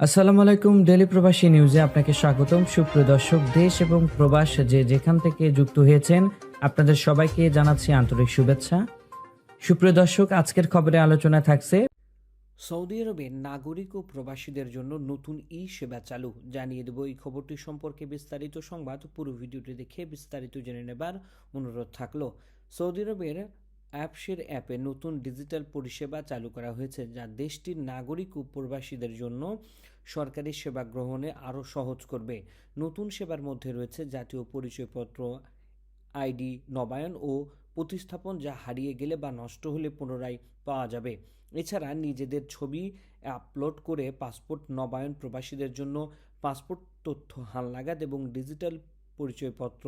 আসসালামু আলাইকুম ডেলি প্রবাসী নিউজে আপনাকে স্বাগতম। সুপ্রিয় দর্শক, দেশ এবং প্রবাস যে যেখান থেকে যুক্ত হয়েছেন, আপনাদের সবাইকে জানাচ্ছি আন্তরিক শুভেচ্ছা। সুপ্রিয় দর্শক, আজকের খবরে আলোচনা থাকছে, সৌদি আরবের নাগরিক ও প্রবাসীদের জন্য নতুন ই সেবা চালু। জানিয়ে দেব এই খবরটি সম্পর্কে বিস্তারিত সংবাদ। পুরো ভিডিওটি দেখে বিস্তারিত জেনে নেবার অনুরোধ থাকল। সৌদি আরবের অ্যাপসের অ্যাপে নতুন ডিজিটাল পরিষেবা চালু করা হয়েছে, যা দেশটির নাগরিক ও প্রবাসীদের জন্য সরকারি সেবা গ্রহণে আরও সহজ করবে। নতুন সেবার মধ্যে রয়েছে জাতীয় পরিচয়পত্র, আইডি, নবায়ন ও প্রতিস্থাপন, যা হারিয়ে গেলে বা নষ্ট হলে পুনরায় পাওয়া যাবে। এছাড়া নিজেদের ছবি আপলোড করে পাসপোর্ট, নবায়ন প্রবাসীদের জন্য পাসপোর্ট, তথ্য, হালনাগাদ এবং ডিজিটাল পরিচয়পত্র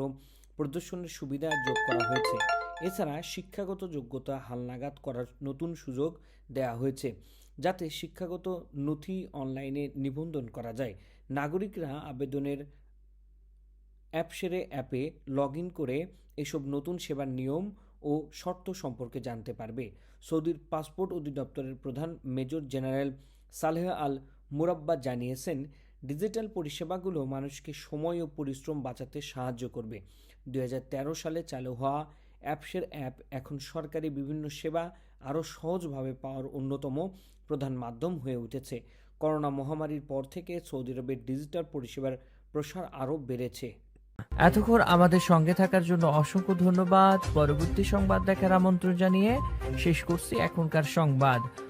প্রদর্শনের সুবিধা যোগ করা হয়েছে। এছাড়া শিক্ষাগত যোগ্যতা হালনাগাদ করার নতুন সুযোগ দেওয়া হয়েছে, যাতে শিক্ষাগত নথি অনলাইনে নিবন্ধন করা যায়। নাগরিকরা আবেদনের অ্যাপসেরে অ্যাপে লগ করে এসব নতুন সেবার নিয়ম ও শর্ত সম্পর্কে জানতে পারবে। সৌদির পাসপোর্ট অধিদপ্তরের প্রধান major general Saleh Al Murabba জানিয়েছেন ডিজিটাল পরিষেবাগুলো মানুষকে সময় ও পরিশ্রম বাঁচাতে সাহায্য করবে। দু হাজার তেরো সালে চালু হওয়া অ্যাপসের অ্যাপ এখন সরকারি বিভিন্ন সেবা আরও সহজভাবে পাওয়ার অন্যতম প্রধান মাধ্যম হয়ে উঠেছে। করোনা মহামারীর পর থেকে সৌদি আরবের ডিজিটাল পরিষেবার প্রসার আরও বেড়েছে। এতক্ষণ আমাদের সঙ্গে থাকার জন্য অসংখ্য ধন্যবাদ। পরবর্তী সংবাদ দেখার আমন্ত্রণ জানিয়ে শেষ করছি এখনকার সংবাদ।